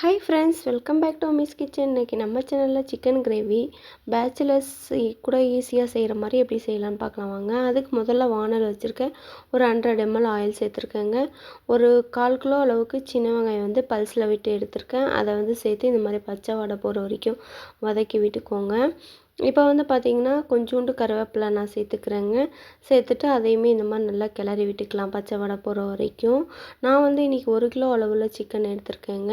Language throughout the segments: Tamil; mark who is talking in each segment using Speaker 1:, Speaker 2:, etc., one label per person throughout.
Speaker 1: Hi friends welcome back to miss kitchen இன்றைக்கி நம்ம சேனலில் சிக்கன் கிரேவி பேச்சுலர்ஸ் கூட ஈஸியாக செய்கிற மாதிரி எப்படி செய்யலான்னு பார்க்கலாம் வாங்க. அதுக்கு முதல்ல வானல் வச்சுருக்கேன். ஒரு ஹண்ட்ரட் எம்எல் ஆயில் சேர்த்துருக்கேங்க. ஒரு கால் கிலோ அளவுக்கு சின்ன வெங்காயம் வந்து பல்ஸில் விட்டு எடுத்திருக்கேன். அதை வந்து சேர்த்து இந்த மாதிரி பச்சை வடை போகிற வரைக்கும் வதக்கி விட்டுக்கோங்க. இப்போ வந்து பார்த்திங்கன்னா கொஞ்சோண்டு கருவேப்பிலை நான் சேர்த்துக்கிறேங்க. சேர்த்துட்டு அதையுமே இந்த மாதிரி நல்லா கிளறி விட்டுக்கலாம் பச்சை வடை போகிற வரைக்கும். நான் வந்து இன்றைக்கி ஒரு கிலோ அளவில் சிக்கன் எடுத்திருக்கேங்க.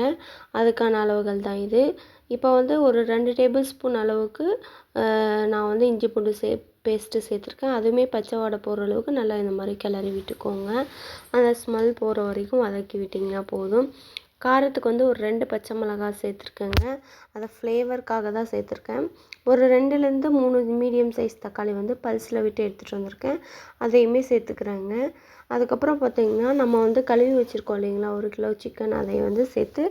Speaker 1: அதுக்கான அளவுகள் தான் இது. இப்போ வந்து ஒரு ரெண்டு டேபிள் ஸ்பூன் அளவுக்கு நான் வந்து இஞ்சி பூண்டு சே பேஸ்ட்டு சேர்த்துருக்கேன். அதுவுமே பச்சை வடை போகிற அளவுக்கு நல்லா இந்த மாதிரி கிளறி விட்டுக்கோங்க. அந்த ஸ்மெல் போகிற வரைக்கும் வதக்கி விட்டிங்கன்னா போதும். காரத்துக்கு வந்து ஒரு ரெண்டு பச்சை மிளகாய் சேர்த்துருக்கேங்க. அதை ஃப்ளேவருக்காக தான் சேர்த்துருக்கேன். ஒரு ரெண்டுலேருந்து மூணு மீடியம் சைஸ் தக்காளி வந்து பல்ஸில் விட்டு எடுத்துகிட்டு வந்திருக்கேன். அதையுமே சேர்த்துக்கிறேங்க. அதுக்கப்புறம் பார்த்திங்கன்னா நம்ம வந்து கழுவி வச்சுருக்கோம் இல்லைங்களா ஒரு கிலோ சிக்கன் அதை வந்து சேர்த்து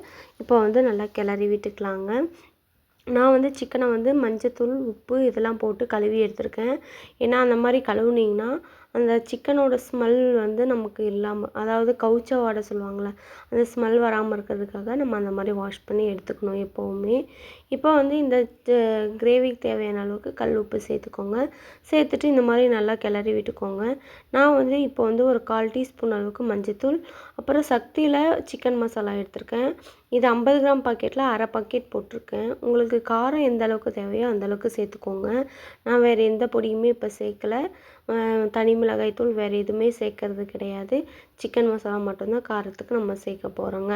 Speaker 1: இப்போ வந்து நல்லா கிளறி விட்டுக்கலாங்க. நான் வந்து சிக்கனை வந்து மஞ்சத்தூள் உப்பு இதெல்லாம் போட்டு கழுவி எடுத்திருக்கேன். ஏன்னா அந்த மாதிரி கழுவுனிங்கன்னா அந்த சிக்கனோட ஸ்மெல் வந்து நமக்கு இல்லாமல் அதாவது கவுச்ச வாடை சொல்லுவாங்கள்ல அந்த ஸ்மெல் வராமல் இருக்கிறதுக்காக நம்ம அந்த மாதிரி வாஷ் பண்ணி எடுத்துக்கணும் எப்போவுமே. இப்போ வந்து இந்த கிரேவிக்கு தேவையான அளவுக்கு கல் உப்பு சேர்த்துக்கோங்க. சேர்த்துட்டு இந்த மாதிரி நல்லா கிளறி விட்டுக்கோங்க. நான் வந்து இப்போ வந்து ஒரு கால் டீஸ்பூன் அளவுக்கு மஞ்சத்தூள் அப்புறம் சக்தியில் சிக்கன் மசாலா எடுத்திருக்கேன். இது ஐம்பது கிராம் பாக்கெட்டில் அரை பாக்கெட் போட்டிருக்கேன். உங்களுக்கு காரம் எந்த அளவுக்கு தேவையோ அந்தளவுக்கு சேர்த்துக்கோங்க. நான் வேறு எந்த பொடியுமே இப்போ சேர்க்கலை. தனி மிளகாய் தூள் வேறு எதுவுமே சேர்க்கறது கிடையாது. சிக்கன் மசாலா மட்டும்தான் காரத்துக்கு நம்ம சேர்க்க போகிறோங்க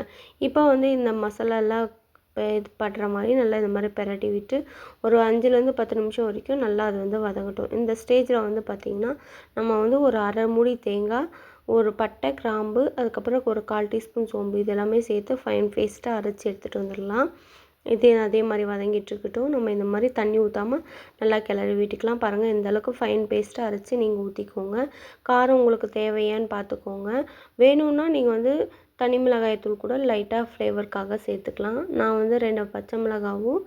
Speaker 1: இப்போ வந்து இந்த மசாலாலாம் இது படுற மாதிரி நல்லா இந்த மாதிரி பெரட்டி விட்டு ஒரு அஞ்சுலேருந்து பத்து நிமிஷம் வரைக்கும் நல்லா அது வந்து வதங்கட்டும். இந்த ஸ்டேஜில் வந்து பார்த்திங்கன்னா நம்ம வந்து ஒரு அரை மூடி தேங்காய் ஒரு பட்டை கிராம்பு அதுக்கப்புறம் ஒரு கால் டீஸ்பூன் சோம்பு இது எல்லாமே சேர்த்து ஃபைன் பேஸ்ட்டாக அரைச்சி எடுத்துகிட்டு வந்துடலாம். இதே அதே மாதிரி வதங்கிட்டு இருக்கட்டும் நம்ம இந்த மாதிரி தண்ணி ஊற்றாமல் நல்லா கிளறி விட்டுக்கலாம். பாருங்கள் இந்த அளவுக்கு ஃபைன் பேஸ்ட்டாக அரைச்சி நீங்கள் ஊற்றிக்கோங்க காரம் உங்களுக்கு தேவையான்னு பார்த்துக்கோங்க வேணும்னா நீங்கள் வந்து தனி மிளகாய் தூள் கூட லைட்டாக ஃப்ளேவருக்காக சேர்த்துக்கலாம். நான் வந்து ரெண்டு பச்சை மிளகாவும்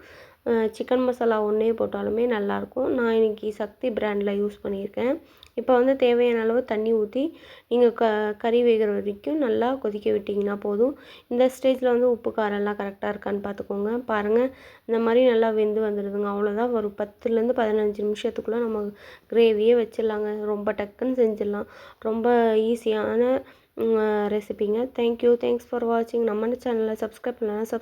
Speaker 1: சிக்கன் மசாலா ஒன்றே போட்டாலுமே நல்லாயிருக்கும். நான் இன்றைக்கி சக்தி பிராண்டில் யூஸ் பண்ணியிருக்கேன். இப்போ வந்து தேவையான அளவு தண்ணி ஊற்றி நீங்கள் க கறி வேகிற வரைக்கும் நல்லா கொதிக்க விட்டிங்கன்னா போதும். இந்த ஸ்டேஜில் வந்து உப்பு காரம்லாம் கரெக்டாக இருக்கான்னு பார்த்துக்கோங்க. பாருங்கள் இந்த மாதிரி நல்லா வெந்து வந்துடுதுங்க. அவ்வளோதான் ஒரு பத்துலேருந்து பதினஞ்சு நிமிஷத்துக்குள்ளே நம்ம கிரேவியே வச்சிடலாங்க. ரொம்ப டக்குன்னு செஞ்சிடலாம். ரொம்ப ஈஸியான ரெசிபிங்க தேங்க்யூ தேங்க்ஸ் ஃபார் வாட்சிங் நம்ம சேனலை சப்ஸ்கிரைப் பண்ணலாம் சப்ஸ்